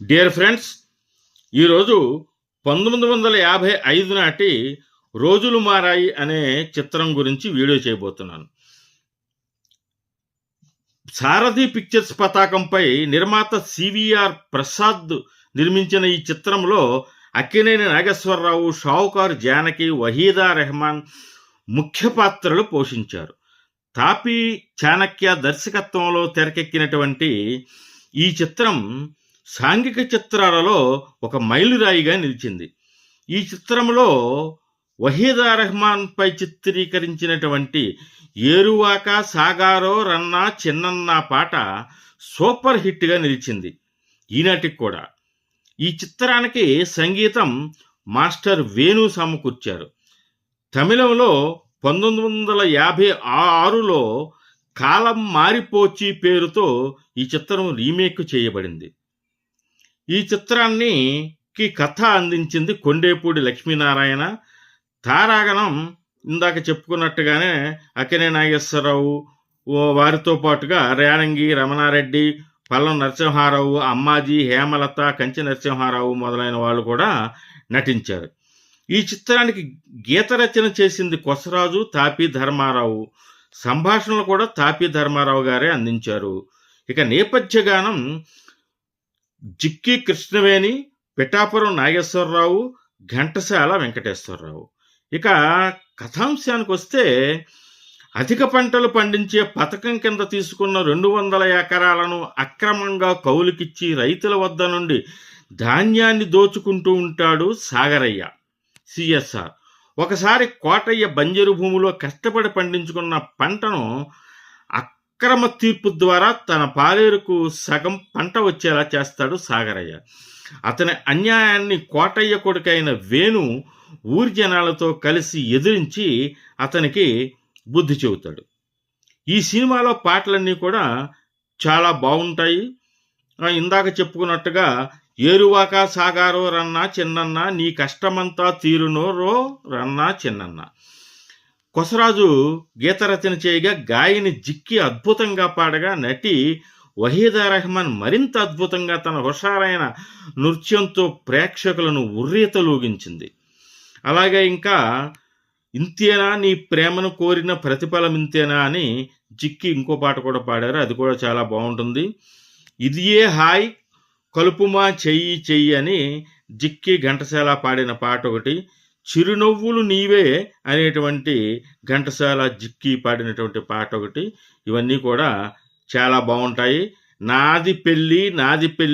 Dear friends ఈరోజు పంతొమ్మిది వందల యాభై ఐదు నాటి రోజులు మారాయి అనే చిత్రం గురించి వీడియో చేయబోతున్నాను. సారథి పిక్చర్స్ పతాకంపై నిర్మాత సివిఆర్ ప్రసాద్ నిర్మించిన ఈ చిత్రంలో అక్కినేని నాగేశ్వరరావు షావుకారు జానకి వహీదా రెహమాన్ ముఖ్య పాత్రలు పోషించారు. తాపి చాణక్య దర్శకత్వంలో తెరకెక్కినటువంటి ఈ చిత్రం సాంఘిక చిత్రాలలో ఒక మైలురాయిగా నిలిచింది. ఈ చిత్రంలో వహీదా రెహమాన్పై చిత్రీకరించినటువంటి ఏరువాక సాగారో రన్నా చిన్నన్న పాట సూపర్ హిట్గా నిలిచింది ఈనాటికి కూడా. ఈ చిత్రానికి సంగీతం మాస్టర్ వేణు సమకూర్చారు తమిళంలో పంతొమ్మిది వందల యాభై ఆరులో కాలం మారిపోచి పేరుతో ఈ చిత్రం రీమేక్ చేయబడింది. ఈ చిత్రాన్ని కి కథ అందించింది కొండేపూడి లక్ష్మీనారాయణ. తారాగణం ఇందాక చెప్పుకున్నట్టుగానే అక్కినే నాగేశ్వరరావు ఓ వారితో పాటుగా రేణంగి రమణారెడ్డి పల్లం నరసింహారావు అమ్మాజీ హేమలత కంచి నరసింహారావు మొదలైన వాళ్ళు కూడా నటించారు. ఈ చిత్రానికి గీత రచన చేసింది కొసరాజు తాపి ధర్మారావు. సంభాషణలు కూడా తాపి ధర్మారావు గారే అందించారు. ఇక నేపథ్య గానం జిక్కి కృష్ణవేణి పిఠాపురం నాగేశ్వరరావు ఘంటసాల వెంకటేశ్వరరావు. ఇక కథాంశానికి వస్తే అధిక పంటలు పండించే పథకం కింద తీసుకున్న రెండు వందల ఎకరాలను అక్రమంగా కౌలుకిచ్చి రైతుల వద్ద నుండి ధాన్యాన్ని దోచుకుంటూ ఉంటాడు సాగరయ్య సిఎస్ఆర్. ఒకసారి కోటయ్య బంజరు భూమిలో కష్టపడి పండించుకున్న పంటను అక్రమ తీర్పు ద్వారా తన పాలేరుకు సగం పంట వచ్చేలా చేస్తాడు సాగరయ్య. అతని అన్యాయాన్ని కోటయ్య కొడుకైన వేణు ఊరి జనాలతో కలిసి ఎదిరించి అతనికి బుద్ధి చెబుతాడు. ఈ సినిమాలో పాటలన్నీ కూడా చాలా బాగుంటాయి. ఇందాక చెప్పుకున్నట్టుగా ఏరువాక సాగారో రన్నా చిన్నన్న నీ కష్టమంతా తీరునో రో రన్నా చిన్నన్న. కొసరాజు గీతరచన చేయగా గాయని జిక్కి అద్భుతంగా పాడగా నటి వహీదా రెహమాన్ మరింత అద్భుతంగా తన హుషారైన నృత్యంతో ప్రేక్షకులను ఉర్రీతలూగించింది. అలాగే ఇంకా ఇంతేనా నీ ప్రేమను కోరిన ప్రతిఫలం ఇంతేనా అని జిక్కి ఇంకో పాట కూడా పాడారు. అది కూడా చాలా బాగుంటుంది. ఇదియే హాయ్ కలుపుమా చెయ్యి చెయ్యి అని జిక్కి ఘంటసాల పాడిన పాట ఒకటి చిరునవ్వులు నీవే అనేటువంటి ఘంటసాల జిక్కి పాడినటువంటి పాట ఒకటి ఇవన్నీ కూడా చాలా బాగుంటాయి నాది పెళ్ళి నాది పెళ్ళి